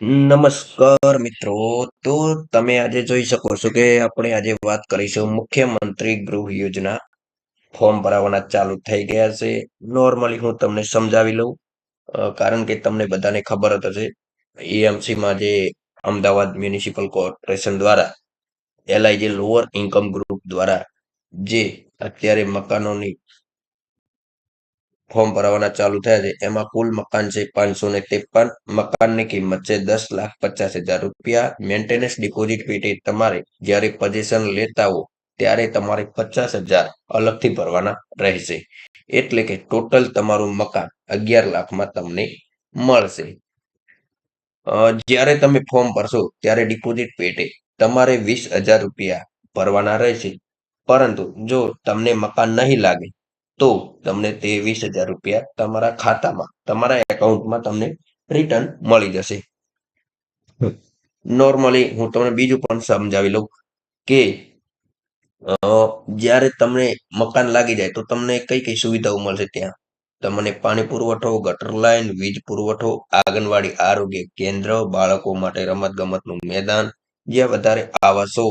નમસ્કાર મિત્રો. તો તમે આજે જોઈ શકો છો કે આપણે આજે વાત કરીશું મુખ્યમંત્રી ગૃહ યોજના ફોર્મ ભરાવાના ચાલુ થઈ ગયા છે. નોર્મલી હું તમને સમજાવી લઉં કારણ કે તમને બધાને ખબર જ હશે. એએમસીમાં જે અમદાવાદ મ્યુનિસિપલ કોર્પોરેશન દ્વારા, એલઆઈજી લોઅર ઇન્કમ ગ્રુપ દ્વારા જે અત્યારે મકાનોની ફોર્મ ભરાવાના ચાલુ થયા છે. એમાં કુલ મકાન છે પાંચસો ને ત્રેપન. મકાનની કિંમત છે દસ લાખ પચાસ હજાર રૂપિયા. મેન્ટેનન્સ ડિપોઝિટ પેટે તમારે જ્યારે પોઝિશન લેતા હો ત્યારે તમારે પચાસ હજાર અલગથી ભરવાના રહેશે. એટલે કે ટોટલ તમારું મકાન અગિયાર લાખમાં તમને મળશે. જ્યારે તમે ફોર્મ ભરશો ત્યારે ડિપોઝિટ પેટે તમારે વીસ હજાર રૂપિયા ભરવાના રહેશે. પરંતુ જો તમને મકાન નહીં લાગે તો તમને તે વીસ હજાર રૂપિયા તમારા ખાતામાં, તમારા એકાઉન્ટમાં તમને રિટર્ન મળી જશે. નોર્મલી હું તમને બીજું પણ સમજાવી લઉં કે જ્યારે તમને મકાન લાગી જાય તો તમને કઈ કઈ સુવિધાઓ મળશે ત્યાં? તમને પાણી પુરવઠો, ગટર લાઈન, વીજ પુરવઠો, આંગણવાડી, આરોગ્ય કેન્દ્ર, બાળકો માટે રમત ગમતનું મેદાન, જ્યાં વધારે આવાસો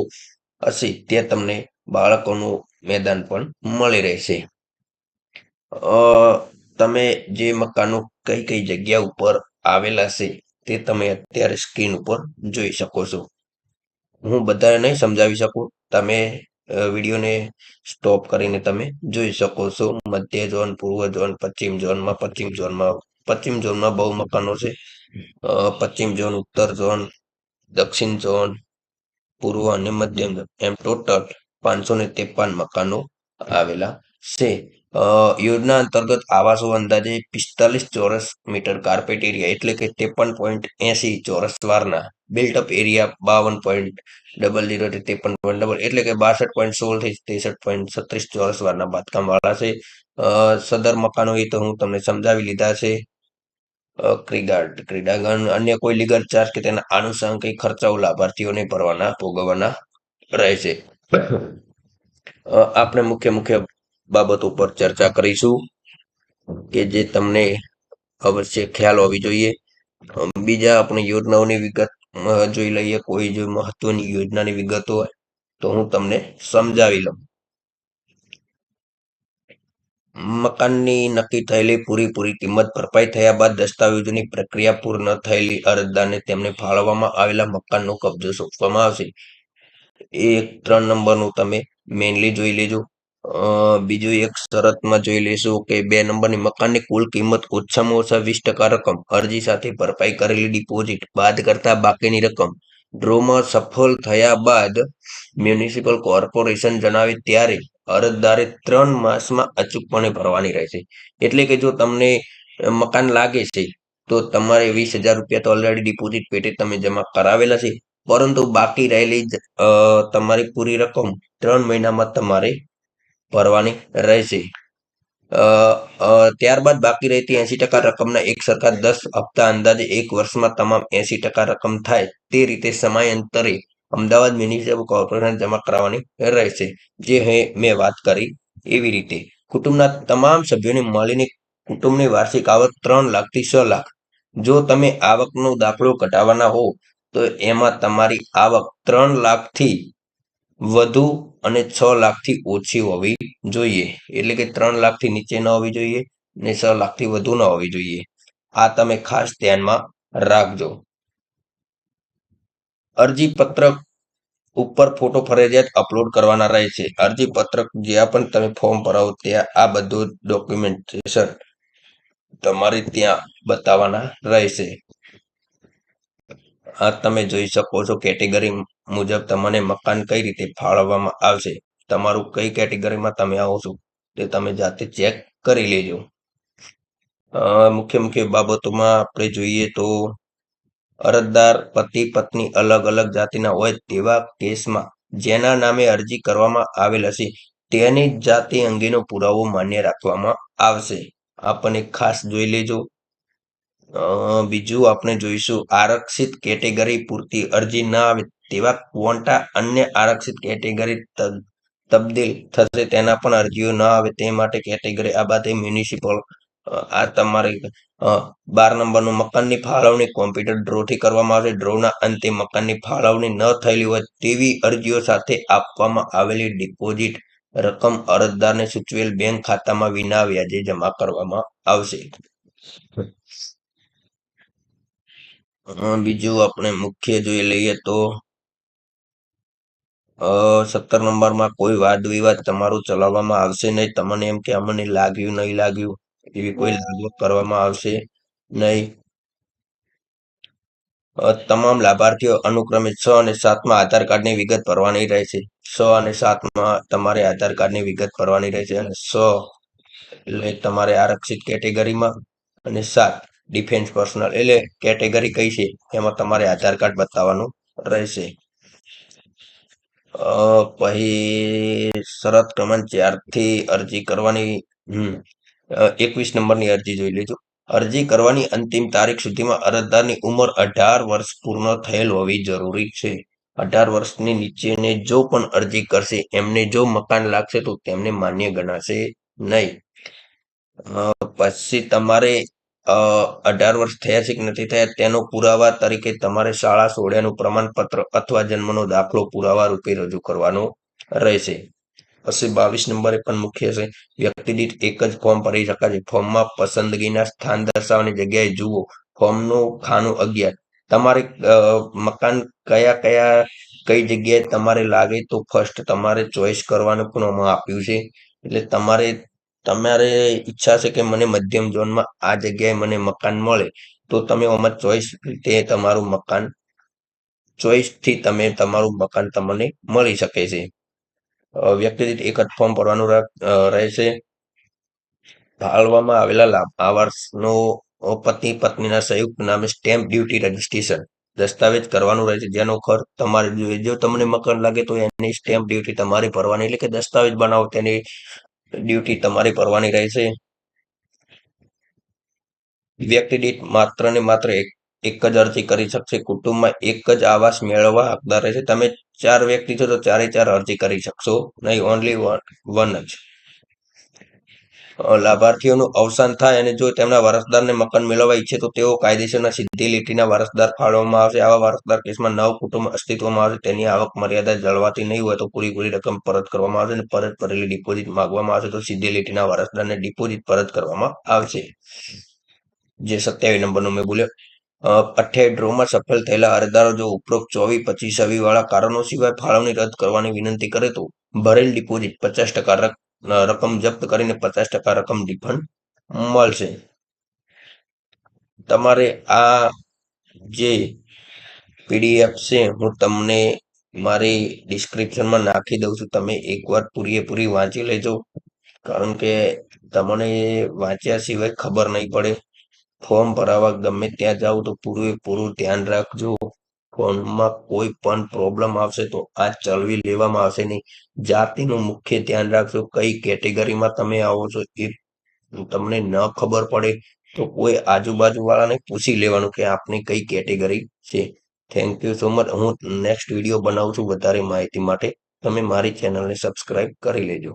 હશે ત્યાં તમને બાળકોનું મેદાન પણ મળી રહેશે. તમે જે મકાનો કઈ કઈ જગ્યા ઉપર આવેલા છે તે તમે અત્યારે સ્ક્રીન ઉપર જોઈ શકો છો. હું બધાને નહીં સમજાવી શકું. તમે વિડીયોને સ્ટોપ કરીને તમે જોઈ શકો છો. મધ્ય ઝોન, પૂર્વ ઝોન, પશ્ચિમ ઝોનમાં પશ્ચિમ ઝોનમાં પશ્ચિમ ઝોનમાં બહુ મકાનો છે. પશ્ચિમ ઝોન, ઉત્તર ઝોન, દક્ષિણ ઝોન, પૂર્વ અને મધ્યમ એમ ટોટલ પાંચસો ને ત્રેપન મકાનો આવેલા છે. યોજના અંતર્ગત આવાસો અંદાજે પિસ્તાલીસ ચોરસ મીટર કાર્પેટ એરિયા, એટલે કે ત્રેપન પોઈન્ટ એસી ચોરસ વારના બિલ્ટઅપ એરિયા, બાવન પોઈન્ટ ડબલ જીરો થી ત્રેપન પોઈન્ટ ડબલ, એટલે કે બાસઠ પોઈન્ટ સોળથી ત્રેસઠ પોઈન્ટ છત્રીસ ચોરસ વારના બાંધકામ વાળા છે. સદર મકાનો એ તો હું તમને સમજાવી લીધા છે. ક્રિગાર્ડ ક્રીડાગણ, અન્ય કોઈ લીગલ ચાર્જ કે તેના આનુષંગિક ખર્ચાઓ લાભાર્થીઓને ભરવાના, ભોગવવાના રહેશે આપણે મુખ્ય મુખ્ય બાબતો પર ચર્ચા કરીશું કે જે તમને અવશ્ય ખ્યાલ હોવી જોઈએ. બીજા આપણે યોજનાઓની વિગત જોઈ લઈએ. કોઈ જો મહત્વની યોજનાની વિગતો હોય તો હું તમને સમજાવી લઉં. મકાનની નક્કી થયેલી પૂરીપૂરી કિંમત ભરપાઈ થયા બાદ દસ્તાવેજોની પ્રક્રિયા પૂર્ણ થયેલી અરજદારને તેમને ફાળવવામાં આવેલા મકાનનો કબજો સોંપવામાં આવશે. એક, ત્રણ નંબરનું તમે મેનલી જોઈ લેજો. બીજું એક શરતમાં જોઈ લઈશું કે બે નંબરની મકાનની કુલ કિંમત ઓછામાં ઓછા વીસ ટકા રકમ. અરજી સાથે ભરપાઈ કરેલી ડિપોઝિટ બાદ કરતા બાકીની રકમ. ડ્રોમાં સફળ થયા બાદ મ્યુનિસિપલ કોર્પોરેશન જણાવે ત્યારે અરજદારે ત્રણ માસમાં અચૂકપણે ભરવાની રહેશે. એટલે કે જો તમને મકાન લાગે છે, તો તમારે વીસ હજાર રૂપિયા તો ઓલરેડી ડિપોઝિટ પેટે તમે જમા કરાવેલા છે. પરંતુ બાકી રહેલી તમારી પૂરી રકમ ત્રણ મહિનામાં તમારે ભરવાની રહેશે. ત્યારબાદ બાકી રહેતી એસી ટકા રકમના એક સરખા દસ હપ્તા અંદાજે એક વર્ષમાં તમામ એસી ટકા રકમ થાય તે રીતે સમયાંતરે અમદાવાદ મ્યુનિસિપલ કોર્પોરેશન જમા કરાવવાની રહેશે. જે મેં વાત કરી એવી રીતે. કુટુંબના તમામ સભ્યોને મળીને કુટુંબની વાર્ષિક આવક ત્રણ લાખથી છ લાખ. જો તમે આવકનો દાખલો કઢાવવાના હો, તો એમાં તમારી આવક ત્રણ લાખથી વધુ અને છ લાખથી ઓછી હોવી જોઈએ. એટલે કે ત્રણ લાખથી નીચે ન હોવી જોઈએ ને છ લાખથી વધુ ન હોવી જોઈએ. આ તમે ખાસ ધ્યાનમાં રાખજો. અરજી પત્રક ઉપર ફોટો ફરજિયાત અપલોડ કરવાના રહે છે. અરજી પત્રક જ્યાં પણ તમે ફોર્મ ભરાવો ત્યાં આ બધું ડોક્યુમેન્ટેશન તમારે ત્યાં બતાવવાના રહેશે. આ તમે જોઈ શકો છો કેટેગરી મુજબ તમને મકાન કઈ રીતે ફાળવવામાં આવશે, તમારું કઈ કેટેગરીમાં તમે આવો છો, તે તમે જાતે ચેક કરી લેજો. મુખ્ય મુખ્ય બાબતોમાં આપણે જોઈએ તો અરજદાર, પતિ, પત્ની અલગ અલગ જાતિના હોય તેવા કેસમાં જેના નામે અરજી કરવામાં આવેલ હશે, તેની જાતિ અંગેનો પુરાવો માન્ય રાખવામાં આવશે. આપણને ખાસ જોઈ લેજો. બીજું આપણે જોઈશું આરક્ષિત કેટેગરી પૂરતી અરજી ના આવે તેવા ક્વોન્ટા અન્ય આરક્ષિત કેટેગરી તબદીલ થશે તેના પણ અરજીઓ ન આવે તે માટે કેટેગરી આ બાદ મ્યુનિસિપલ આ તમારે બાર નંબરનું મકાનની ફાળવણી કોમ્પ્યુટર ડ્રોથી કરવામાં આવશે. ડ્રોના અંતે મકાનની ફાળવણી ન થયેલી હોય તેવી અરજીઓ સાથે આપવામાં આવેલી ડિપોઝિટ રકમ અરજદારને સૂચવેલ બેંક ખાતામાં વિના વ્યાજે જમા કરવામાં આવશે. બીજું આપણે મુખ્ય જોઈ લઈએ તો સત્તર નંબરમાં કોઈ વાદ વિવાદ તમારું ચલાવવામાં આવશે નહીં? તમને એમ કે અમને લાગ્યું નહીં લાગ્યું? એવી કોઈ લાગવગ કરવામાં આવશે નહીં? તમામ લાભાર્થીઓ અનુક્રમે છ અને સાતમાં આધાર કાર્ડની વિગત ભરવાની રહેશે. છ અને સાતમાં તમારે આધાર કાર્ડની વિગત ભરવાની રહેશે અને છ એટલે તમારે આરક્ષિત કેટેગરીમાં અને સાત ડિફેન્સ પર્સનલ એટલે કેટેગરી કઈ છે? એમાં તમારે આધાર કાર્ડ બતાવવાનું રહેશે. પછી શરત ક્રમાંક ચારથી અરજી કરવાની એકવીસ નંબરની અરજી જોઈ લેજો. અરજી કરવાની અંતિમ તારીખ સુધીમાં અરજદારની ઉંમર અઢાર વર્ષ પૂર્ણ થયેલ હોવી જરૂરી છે. અઢાર વર્ષની નીચેને જો પણ અરજી કરશે, એમને જો મકાન લાગશે તો તેમને માન્ય ગણાશે નહીં. પછી તમારે અઢાર વર્ષ થયા છે કે નથી થયા, તેનો પુરાવા તરીકે તમારે શાળા સોડ્યાનું પ્રમાણપત્ર અથવા જન્મનો દાખલો પુરાવા રૂપે રજૂ કરવાનો રહેશે. પછી બાવીસ નંબરે પણ મુખ્ય છે, વ્યક્તિ દીઠ એક જ ફોર્મ ભરી શકાય છે. ફોર્મમાં પસંદગીના સ્થાન દર્શાવવાની જગ્યાએ જુઓ. ફોર્મનું ખાનું અગિયાર. તમારે મકાન કયા કયા, કઈ જગ્યાએ તમારે લાગે તો ફર્સ્ટ તમારે ચોઈસ કરવાનું પણ આપ્યું છે. એટલે તમારે તમારે ઈચ્છા છે કે મને મધ્યમ ઝોનમાં આ જગ્યાએ મને મકાન મળે તો તમે આમાં ચોઈસ રીતે તમારું મકાન ચોઈસથી તમે તમારું મકાન તમને મળી શકે છે. વ્યક્તિ દીઠ એક જ ફોર્મ ભરવાનું રહેશે. ફાળવામાં આવેલા લાભ અ, પતિ પત્નીના સંયુક્ત નામે સ્ટેમ્પ ડ્યુટી રજીસ્ટ્રેશન દસ્તાવેજ કરવાનું રહેશે જેનો ખર્ચ તમારે જો તમને મકાન લાગે તો એની સ્ટેમ્પ ડ્યુટી તમારે ભરવાની એટલે કે દસ્તાવેજ બનાવો તેની ડ્યુટી તમારે ભરવાની રહેશે. વ્યક્તિ દીઠ માત્ર ને માત્ર એક જ અરજી કરી શકશે. કુટુંબમાં એક જ આવાસ મેળવવા હકદાર રહેશે. તમે ચાર વ્યક્તિ છો તો ચારે ચાર અરજી કરી શકશો. નહીં ઓનલી વન જ. અ, લાભાર્થીઓનું અવસાન થાય અને જો તેમના વારસદારને મકાન મેળવવા ઈચ્છે, તો તેઓ કાયદેસરના સીધી લીટીના વારસદાર ફાળવવામાં આવશે. આવા વારસદાર કેસમાં નવ કુટુંબ અસ્તિત્વમાં આવશે. તેની આવક મર્યાદા જળવાતી નહીં હોય, તો પૂરેપૂરી રકમ પરત કરવામાં આવશે અને પરત ભરેલી ડિપોઝિટ માંગવામાં આવશે, તો સીધી લીટીના વારસદારને ડિપોઝિટ પરત કરવામાં આવશે. જે સત્યાવીસ નંબરનો મેં બોલ્યો. અઠ્યાવીસ ડ્રોમાં સફળ થયેલા અરજદારો જો ઉપરોક્ત ચોવીસ, પચીસ વાળા કારણો સિવાય ફાળવણી રદ કરવાની વિનંતી કરે, તો ભરેલ ડિપોઝિટ પચાસ ટકા રકમ જપ્ત કરીને પચાસ ટકા રકમ રિફંડ મળશે. તમારે આ જે પીડીએફ છે, હું તમને મારી ડિસ્ક્રિપ્શનમાં નાખી દઉં છું. તમે એકવાર પૂરેપૂરી વાંચી લેજો. કારણ કે તમને વાંચ્યા સિવાય ખબર નહીં પડે. ફોર્મ ભરાવા ગમે ત્યાં જાઓ તો પૂરેપૂરું ધ્યાન રાખજો. ફોર્મમાં કોઈ પણ પ્રોબ્લેમ આવશે તો આ ચલવી લેવામાં આવશે નહીં. જાતિનું મુખ્ય ધ્યાન રાખજો. કઈ કેટેગરીમાં તમે આવો છો એ તમને ન ખબર પડે તો કોઈ આજુબાજુ વાળાને પૂછી લેવાનું કે આપની કઈ કેટેગરી છે. થેન્ક યુ સો મચ હું નેક્સ્ટ વીડિયો બનાવું છું વધારે માહિતી માટે. તમે મારી ચેનલને સબસ્ક્રાઇબ કરી લેજો.